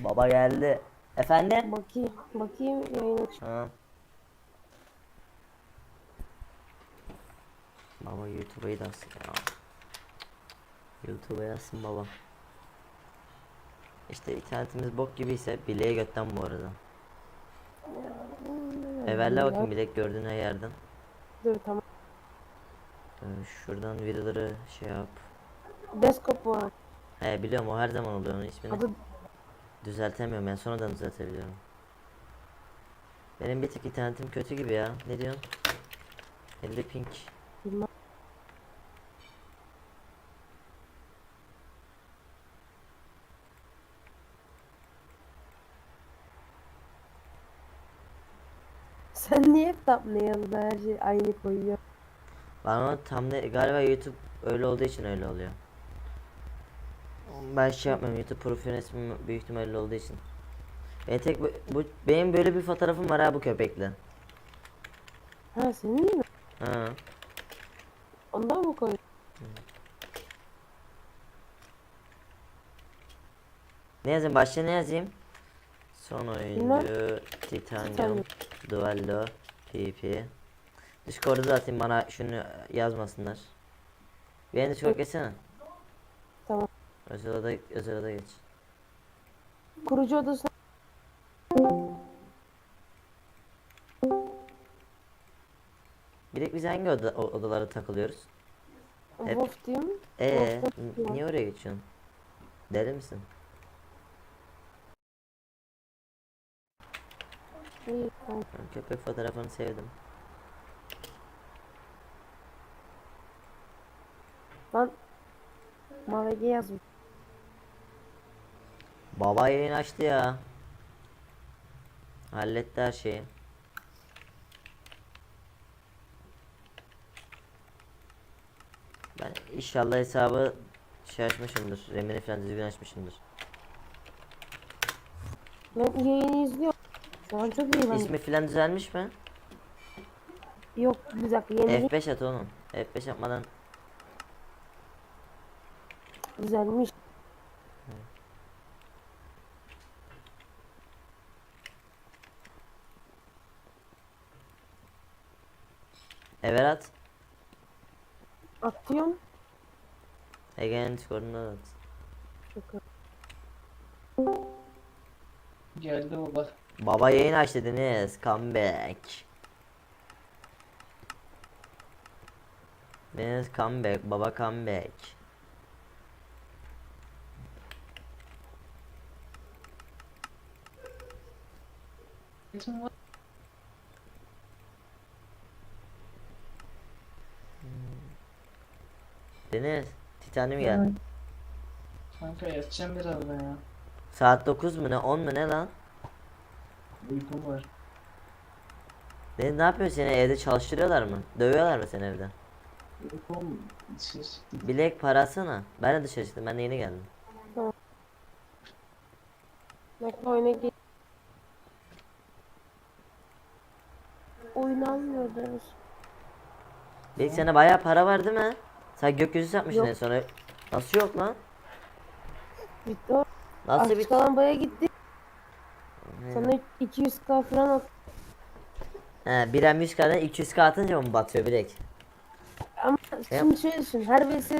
Baba geldi. Efendim? Bakayım. Bakayım yayını. Ha. Baba YouTube'a yazsın ya. YouTube'a yazsın baba. İşte internetimiz bok gibiyse bileğe götten bu arada. Evvela bakın bilek gördüğün her yerden. Dur tamam. Ee, şuradan videoları şey yap. Beskop var. He biliyorum o her zaman oluyor onun ismini. Adı Düzeltemiyorum ben sonradan düzeltebiliyorum. Benim bir tık internetim kötü gibi ya. Ne diyorsun? 50 ping. bilmem. Sen niye thumbnail'da her şey aynı koyuyor? Bana ne galiba YouTube öyle olduğu için öyle oluyor. Ben şey yapmıyorum YouTube profil resmim büyük ihtimalle olduğu için. Ben tek bu, bu- benim böyle bir fotoğrafım var ha bu köpekle. Ha senin mi? Ha. Ondan mı koyuyor? Ne yazayım başta ne yazayım? Son oyuncu Titanium Titanium. Duello PP Discord'u da atayım bana şunu yazmasınlar. Beni Discord geçsene. Özel oda, özel oda geç. Kurucu odası de biz hangi oda, odalara takılıyoruz? Hep- Wolf diyeyim. Ee, niye oraya geçiyorsun? Deli misin? Ben köpek fotoğrafını sevdim. Lan Mavege yazmış. Baba yayın açtı ya. Halletti her şeyi. Ben inşallah hesabı şey açmışımdır. Remini falan düzgün açmışımdır. Ben yayını izliyorum. Şu an çok iyi ben. İsmi falan düzelmiş mi? Yok bir dakika yeni F5 at oğlum. F5 yapmadan düzelmiş. Everat. Atıyorum. Ege'nin da at. Çok Geldi baba. Baba yayın aç dediniz. Comeback. Deniz comeback. Baba comeback. İsim var. Deniz. Titanium gel. Kanka yatacağım birazdan ya. Saat 9 mu ne 10 mu ne lan? Uykum var. Deniz ne yapıyorsun seni evde çalıştırıyorlar mı? Dövüyorlar mı seni evde? Uykum dışarı Bilek parasına. Ben de dışarı çıktım ben de yeni geldim. Bekle oyuna gir. Oyun almıyor deriz. Bilek sana bayağı para var değil mi? Sen gökyüzü yapmışsın Yok. en sonra. Nasıl yok lan? Bitti o. Nasıl Açık bir... alan baya gitti. Sana 200k falan at. He, bir M 100 kadar 200 k atınca mı batıyor bilek? Ama şimdi şöyle düşün. Her vs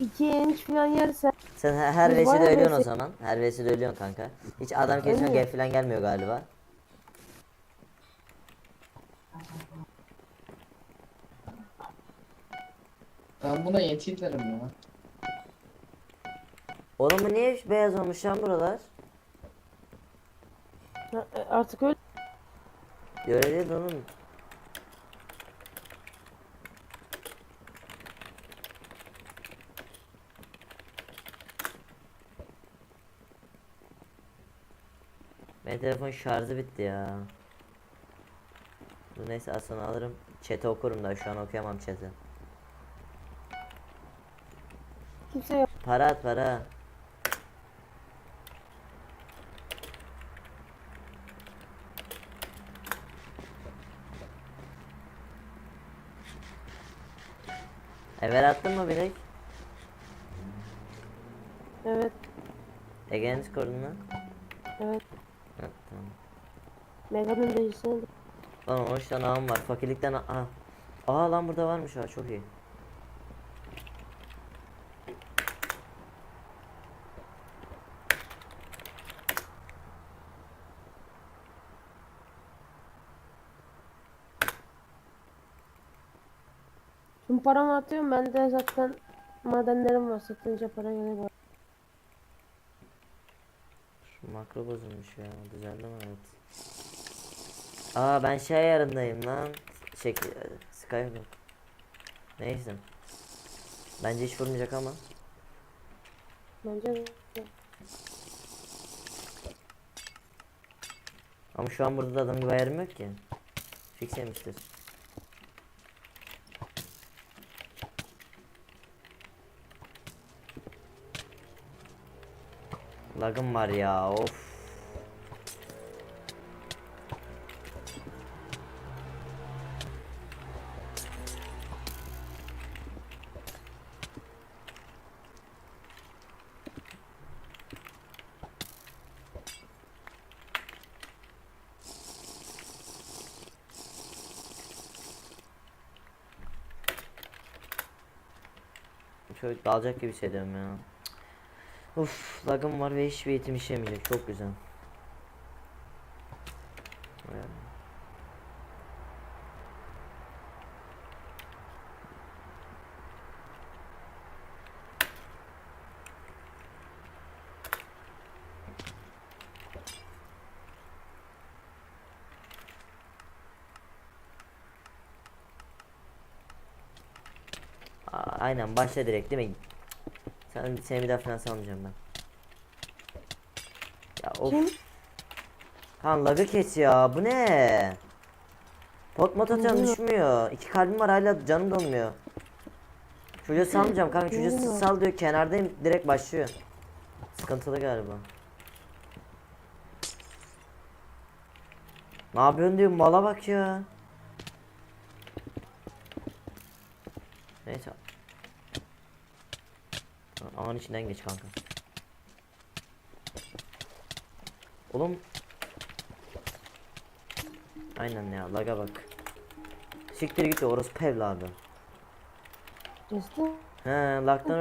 2 inç falan yersen Sen her, her Biz vesile bayağı ölüyorsun o vesile- zaman. Her vesile ölüyorsun kanka. Hiç adam kesme Ölmüyor. gel falan gelmiyor galiba. Ben buna yeti derim ya. Oğlum bu niye beyaz olmuş lan buralar? ha, e, artık öyle. Değil oğlum. Benim telefon şarjı bitti ya. Dur neyse sonra alırım. Chat'i okurum da şu an okuyamam chat'i. Kimse yok. Para at para. Evvel attın mı bilek? Evet. Ege'nin skorunu. Evet. Ha, tamam. Mega'nın reisine Lan 13 tane ağam var. Fakirlikten aha. Aa lan burada varmış ha çok iyi. Tüm paramı atıyorum. Bende zaten madenlerim var. Satınca para geliyor. Şu makro bozulmuş ya. Düzeldi mi evet. Aa ben şey ayarındayım lan. Şey Skype. Neyse. Bence hiç vurmayacak ama. Bence de. Ama şu an burada da adam gibi ayarım yok ki. Fix yemiştir. Lagım var ya of. Şöyle dalacak gibi hissediyorum ya. Uf, lagım var ve hiçbir eğitim işlemeyecek. Çok güzel. Aynen başla direkt değil mi? Sen seni bir daha falan salmayacağım ben. Of. Kim? Kan lagı kes ya. Bu ne? Pot mot atıyorum Bilmiyorum. düşmüyor. İki kalbim var hala canım dolmuyor. Çocuğu salmayacağım kanka. Çocuğu Bilmiyorum. sal diyor. Kenardayım direkt başlıyor. Sıkıntılı galiba. Ne yapıyorsun diyor mala bak ya. Neyse. Ağın içinden geç kanka. Oğlum. Aynen ya laga bak. Siktir git orospu evladı. Kestin. He lagdan